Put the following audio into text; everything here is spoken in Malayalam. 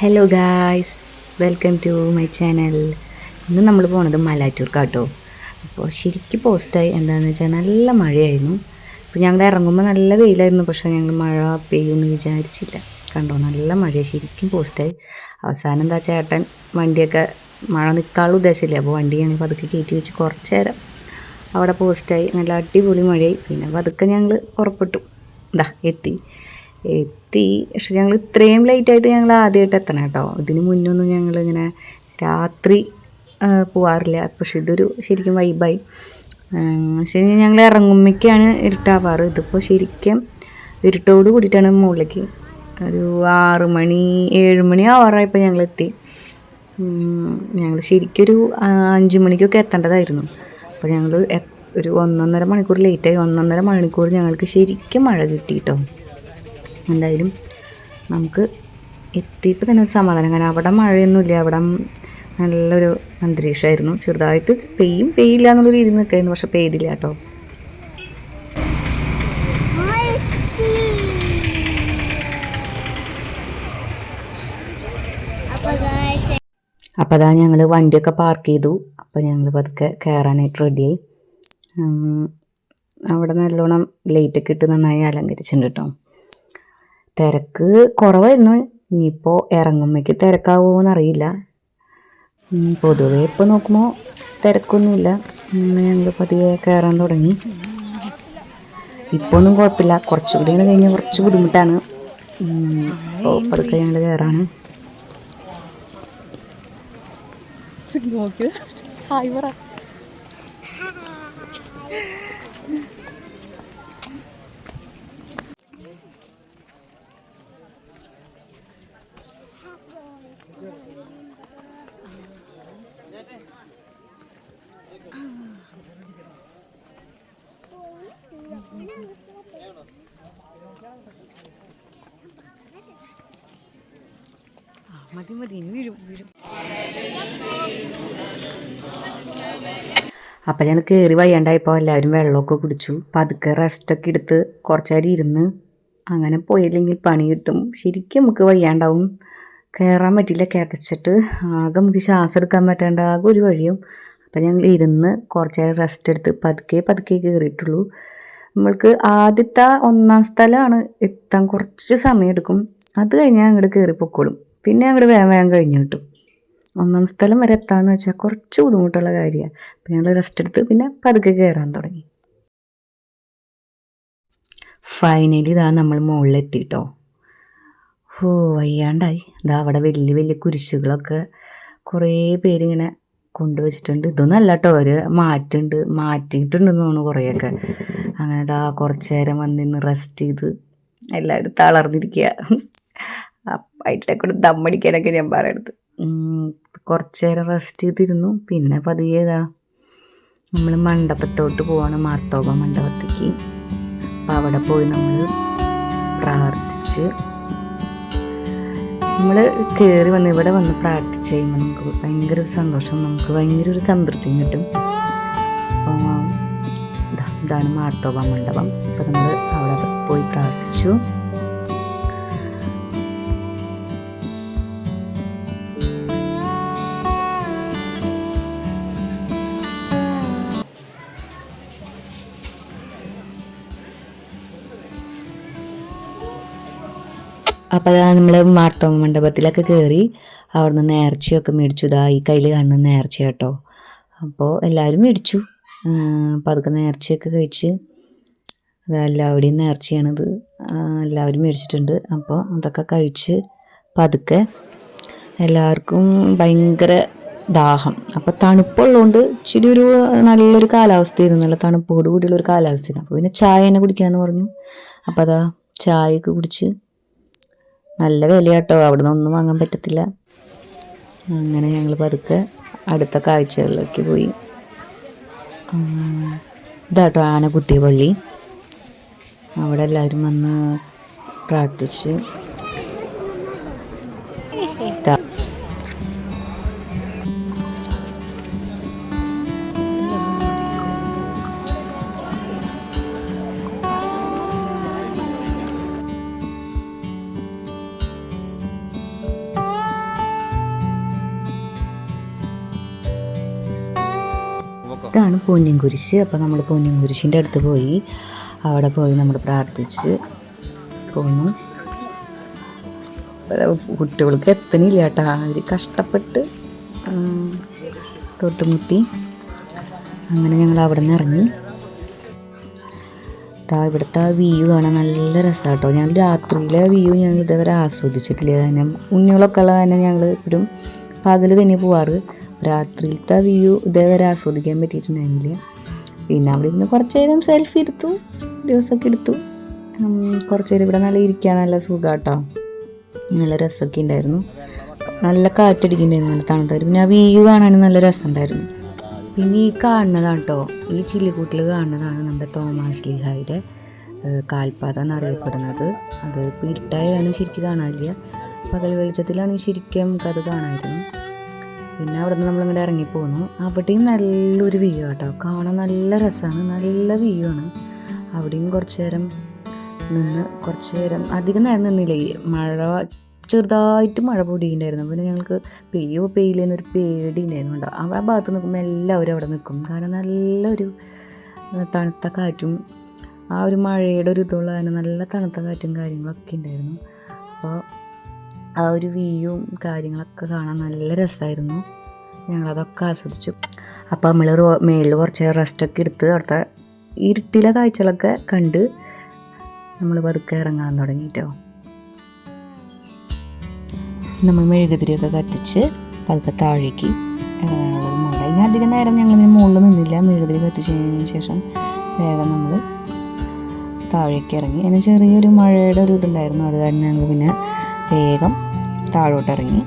Hello guys welcome to my channel ഇന്ന് നമ്മൾ പോണത് മലാറ്റൂർക്കാട്ടോ അപ്പോൾ ശരിക്കും പോസ്റ്റായി. എന്താണെന്ന് വെച്ചാൽ നല്ല മഴയായിരുന്നു. അപ്പോൾ ഞങ്ങൾ ഇറങ്ങുമ്പോൾ നല്ല വെയിലായിരുന്നു. പക്ഷേ ഞങ്ങൾ മഴ പെയ്യുമെന്ന് വിചാരിച്ചില്ല. കണ്ടോ? നല്ല മഴ ശരിക്കും പോസ്റ്റായി. അവസാനം എന്താ ചേട്ടൻ വണ്ടിയൊക്കെ മഴ നിൽക്കാനുള്ള ഉദ്ദേശമില്ല. അപ്പോൾ വണ്ടി ഞങ്ങൾ പതുക്കെ കയറ്റി വെച്ച് കുറച്ച് നേരം അവിടെ പോസ്റ്റായി. നല്ല അടിപൊളി മഴയായി. പിന്നെ പതുക്കെ ഞങ്ങൾ പുറപ്പെട്ടു. ഇതാ എത്തി. എത്തി. പക്ഷെ ഞങ്ങൾ ഇത്രയും ലേറ്റ് ആയിട്ട് ഞങ്ങൾ ആദ്യമായിട്ട് എത്തണം കേട്ടോ. ഇതിന് മുന്നൊന്നും ഞങ്ങൾ ഇങ്ങനെ രാത്രി പോവാറില്ല. പക്ഷെ ഇതൊരു ശരിക്കും വൈബായി പക്ഷേ ഞങ്ങൾ ഇറങ്ങുമ്പോഴേക്കാണ് ഇരുട്ടാവാറ്. ഇതിപ്പോൾ ശരിക്കും ഇരുട്ടോട് കൂടിയിട്ടാണ് മുകളിലേക്ക്. ഒരു ആറ് മണി ഏഴ് മണി ആവാറായപ്പോൾ ഞങ്ങൾ എത്തി. ഞങ്ങൾ ശരിക്കൊരു അഞ്ച് മണിക്കൊക്കെ എത്തേണ്ടതായിരുന്നു. അപ്പോൾ ഞങ്ങൾ ഒരു ഒന്നൊന്നര മണിക്കൂർ ലേറ്റായി ഒന്നൊന്നര മണിക്കൂർ ഞങ്ങൾക്ക് ശരിക്കും മഴ കിട്ടി കേട്ടോ എന്തായാലും നമുക്ക് എത്തിയപ്പോൾ തന്നെ ഒരു സമാധാനം. കാരണം അവിടെ മഴയൊന്നുമില്ല. അവിടെ നല്ലൊരു അന്തരീക്ഷമായിരുന്നു. ചെറുതായിട്ട് പെയ്യും. പെയ്യില്ല എന്നുള്ള രീതി നിൽക്കായിരുന്നു. പക്ഷെ പെയ്തില്ല കേട്ടോ. അപ്പം അപ്പോൾ അതാ ഞങ്ങൾ വണ്ടിയൊക്കെ പാർക്ക് ചെയ്തു. അപ്പോൾ ഞങ്ങൾ പതുക്കെ കയറാനായിട്ട് റെഡിയായി. അവിടെ നല്ലോണം ലൈറ്റൊക്കെ ഇട്ട് നന്നായി അലങ്കരിച്ചിട്ടുണ്ട് കേട്ടോ. തിരക്ക് കുറവായിരുന്നു. ഇനിയിപ്പോൾ ഇറങ്ങുമ്പോഴേക്ക് തിരക്കാവുമോ എന്നറിയില്ല ഉം, പൊതുവേ ഇപ്പോൾ നോക്കുമ്പോൾ തിരക്കൊന്നുമില്ല. ഞങ്ങൾ പതിയെ കയറാൻ തുടങ്ങി. ഇപ്പോൾ ഒന്നും കുഴപ്പമില്ല. കുറച്ചുകൂടി കഴിഞ്ഞാൽ കുറച്ച് ബുദ്ധിമുട്ടാണ്. ഇപ്പോൾ പതുക്കെ ഞങ്ങൾ കയറാണ് മതി മതി ഇനി അപ്പം ഞങ്ങൾ കയറി വയ്യാണ്ടായപ്പോൾ എല്ലാവരും വെള്ളമൊക്കെ കുടിച്ചു. പതുക്കെ റെസ്റ്റൊക്കെ എടുത്ത് കുറച്ച് നേരം ഇരുന്ന് അങ്ങനെ പോയില്ലെങ്കിൽ പണി കിട്ടും. ശരിക്കും നമുക്ക് വയ്യാണ്ടാവും. കയറാൻ പറ്റില്ല കിടച്ചിട്ട് ആകെ നമുക്ക് ശ്വാസം എടുക്കാൻ പറ്റാണ്ട് ആകെ ഒരു വഴിയും. അപ്പം ഞങ്ങൾ ഇരുന്ന് കുറച്ച് നേരം റെസ്റ്റ് എടുത്ത് പതുക്കെ പതുക്കെ കയറിയിട്ടുള്ളൂ നമ്മൾക്ക് ആദ്യത്തെ ഒന്നാം സ്ഥലമാണ് എത്താൻ കുറച്ച് സമയം എടുക്കും അത് കഴിഞ്ഞാൽ അങ്ങോട്ട് കയറി പൊക്കോളും. പിന്നെ അങ്ങോട്ട് വേഗം വേഗം കഴിഞ്ഞു കിട്ടും. ഒന്നാം സ്ഥലം വരെ എത്താന്ന് വെച്ചാൽ കുറച്ച് ബുദ്ധിമുട്ടുള്ള കാര്യമാണ് അപ്പം ഞങ്ങൾ റെസ്റ്റ് എടുത്ത് പിന്നെ പതുക്കെ കയറാൻ തുടങ്ങി. ഫൈനലി ഇതാ നമ്മൾ മുകളിലെത്തിട്ടോ ഓ വയ്യാണ്ടായി. ഇതാ അവിടെ വലിയ വലിയ കുരിശുകളൊക്കെ കുറേ പേരിങ്ങനെ കൊണ്ടുവച്ചിട്ടുണ്ട്. ഇതൊന്നും അല്ല കേട്ടോ ഒരു മാറ്റുണ്ട്. മാറ്റിയിട്ടുണ്ടെന്ന് തോന്നുന്നു കുറേയൊക്കെ. അങ്ങനെ ഇതാ കുറച്ച് നേരം വന്നിന്ന് റെസ്റ്റ് ചെയ്ത് എല്ലാവരും തളർന്നിരിക്കുക അതിന്റെ കൂടെ ദമ്മടിക്കാനൊക്കെ ഞാൻ പറയണത് കുറച്ച് നേരം റെസ്റ്റ് ചെയ്തിരുന്നു. പിന്നെ പതിയെ ഇതാ നമ്മൾ മണ്ഡപത്തോട്ട് പോവാണ് മാർത്തോബ മണ്ഡപത്തേക്ക്. അപ്പം അവിടെ പോയി നമ്മൾ പ്രാർത്ഥിച്ച് നമ്മൾ കയറി വന്ന് ഇവിടെ വന്ന് പ്രാർത്ഥിച്ച് കഴിയുമ്പോൾ നമുക്ക് ഭയങ്കര ഒരു സന്തോഷം. നമുക്ക് ഭയങ്കര ഒരു സംതൃപ്തിയും കിട്ടും. ഇതാണ് മാർത്തോബ മണ്ഡപം. അപ്പം നമ്മൾ അവിടെ പോയി പ്രാർത്ഥിച്ചു. അപ്പോൾ അതാ നമ്മൾ മാർത്തോമ മണ്ഡപത്തിലൊക്കെ കയറി അവിടുന്ന് നേർച്ചയൊക്കെ മേടിച്ചു. ഇതാ ഈ കയ്യിൽ കാണുന്ന നേർച്ച കേട്ടോ. അപ്പോൾ എല്ലാവരും മേടിച്ചു. അപ്പോൾ അതൊക്കെ നേർച്ചയൊക്കെ കഴിച്ച് അത് എല്ലാവരുടെയും നേർച്ചയാണിത്. എല്ലാവരും മേടിച്ചിട്ടുണ്ട്. അപ്പോൾ അതൊക്കെ കഴിച്ച് പതുക്കെ എല്ലാവർക്കും ഭയങ്കര ദാഹം. അപ്പോൾ തണുപ്പുള്ളതുകൊണ്ട് ഇച്ചിരി ഒരു നല്ലൊരു കാലാവസ്ഥയായിരുന്നു. നല്ല തണുപ്പോട് കൂടിയുള്ള ഒരു അപ്പോൾ പിന്നെ ചായ തന്നെ കുടിക്കാമെന്ന് പറഞ്ഞു. അപ്പോൾ അതാ ചായയൊക്കെ കുടിച്ച് നല്ല വിലയാട്ടോ. അവിടെ നിന്ന് ഒന്നും വാങ്ങാൻ പറ്റത്തില്ല. അങ്ങനെ ഞങ്ങൾ പതുക്കെ അടുത്ത കാഴ്ചകളിലേക്ക് പോയി. ഇതാട്ടോ ആന കുത്തിയ പള്ളി. അവിടെ എല്ലാവരും വന്ന് പ്രാർത്ഥിച്ച്. ഇതാണ് പൂന്യം കുരിശ് അപ്പോൾ നമ്മൾ പൂന്യം കുരിശിന്റെ അടുത്ത് പോയി. അവിടെ പോയി നമ്മൾ പ്രാർത്ഥിച്ച് പോന്നു. കുട്ടികൾക്ക് എത്തണില്ല കേട്ടോ അവർ കഷ്ടപ്പെട്ട് തൊട്ടുമുട്ടി. അങ്ങനെ ഞങ്ങൾ അവിടെ നിന്ന് ഇറങ്ങി ഇവിടുത്തെ ആ വ്യൂ കാണാൻ നല്ല രസമാണ് കേട്ടോ ഞാൻ രാത്രിയിലെ വ്യൂ ഞങ്ങൾ ഇതുവരെ ആസ്വദിച്ചിട്ടില്ല. കാരണം ഉണ്ണികളൊക്കെ ഉള്ള കാരണം ഞങ്ങൾ ഇപ്പോഴും പകൽ തന്നെ പോവാറ്. രാത്രിയിലത്തെ വ്യൂ ഇതേവരെ ആസ്വദിക്കാൻ പറ്റിയിട്ടുണ്ടായിരുന്നില്ല. പിന്നെ അവിടെ ഇരുന്ന് കുറച്ച് നേരം സെൽഫി എടുത്തു ദിവസമൊക്കെ എടുത്തു. കുറച്ച് നേരം ഇവിടെ നല്ല ഇരിക്കാൻ നല്ല സുഖാട്ടോ. നല്ല രസമൊക്കെ ഉണ്ടായിരുന്നു. നല്ല കാറ്റടിക്കുന്നുണ്ടായിരുന്നു നല്ല തണുത്തായിരുന്നു. പിന്നെ ആ വ്യൂ കാണാനും നല്ല രസമുണ്ടായിരുന്നു. പിന്നെ ഈ കാണുന്നതാണ് കേട്ടോ ഈ ചില്ലിക്കൂട്ടിൽ കാണുന്നതാണ് നമ്മുടെ തോമസ് ലീഹായുടെ കാൽപാത എന്നറിയപ്പെടുന്നത്. അത് ഇപ്പോൾ ഇരുട്ടായാണ് ശരിക്കും കാണാനില്ല. പകൽ വെളിച്ചത്തിലാണ് ശരിക്കും നമുക്കത് കാണാമായിരുന്നു. പിന്നെ അവിടെ നിന്ന് നമ്മളിങ്ങോട്ട് ഇറങ്ങിപ്പോന്നു. അവിടെയും നല്ലൊരു വ്യൂ കേട്ടോ കാണാൻ നല്ല രസമാണ് നല്ല വ്യൂ ആണ്. അവിടെയും കുറച്ച് നേരം നിന്ന് കുറച്ച് നേരം അധികം നേരം നിന്നില്ലേ? മഴ ചെറുതായിട്ട് മഴ പൊടിയുണ്ടായിരുന്നു. പിന്നെ ഞങ്ങൾക്ക് പെയ്യോ പെയ്യില്ലെന്നൊരു പേടി ഉണ്ടായിരുന്നു കേട്ടോ. ആ ഭാഗത്ത് നിൽക്കുമ്പോൾ എല്ലാവരും അവിടെ നിൽക്കും കാരണം നല്ലൊരു തണുത്ത കാറ്റും ആ ഒരു മഴയുടെ ഒരു ഇതുള്ള നല്ല തണുത്ത കാറ്റും കാര്യങ്ങളൊക്കെ ഉണ്ടായിരുന്നു അപ്പോൾ ആ ഒരു വ്യൂവും കാര്യങ്ങളൊക്കെ കാണാൻ നല്ല രസമായിരുന്നു. ഞങ്ങളതൊക്കെ ആസ്വദിച്ചു. അപ്പോൾ നമ്മൾ റോ മേളിൽ കുറച്ച് റെസ്റ്റൊക്കെ എടുത്ത് അവിടുത്തെ ഇരുട്ടിലെ കാഴ്ചകളൊക്കെ കണ്ട് നമ്മൾ പതുക്കെ ഇറങ്ങാൻ തുടങ്ങിയിട്ടോ നമ്മൾ മെഴുകുതിരിയൊക്കെ കത്തിച്ച് പതുക്കെ താഴേക്ക് ഒരു മുള ഇനി അധികം നേരം ഞങ്ങളിങ്ങനെ മുകളിൽ നിന്നില്ല. മെഴുകുതിരി കത്തിച്ചതിന് ശേഷം വേഗം നമ്മൾ താഴേക്ക് ഇറങ്ങി. അതിന് ചെറിയൊരു മഴയുടെ ഒരു ഇതുണ്ടായിരുന്നു. അത് കാരണം ഞങ്ങൾ പിന്നെ വേഗം താഴോട്ട് ഇറങ്ങി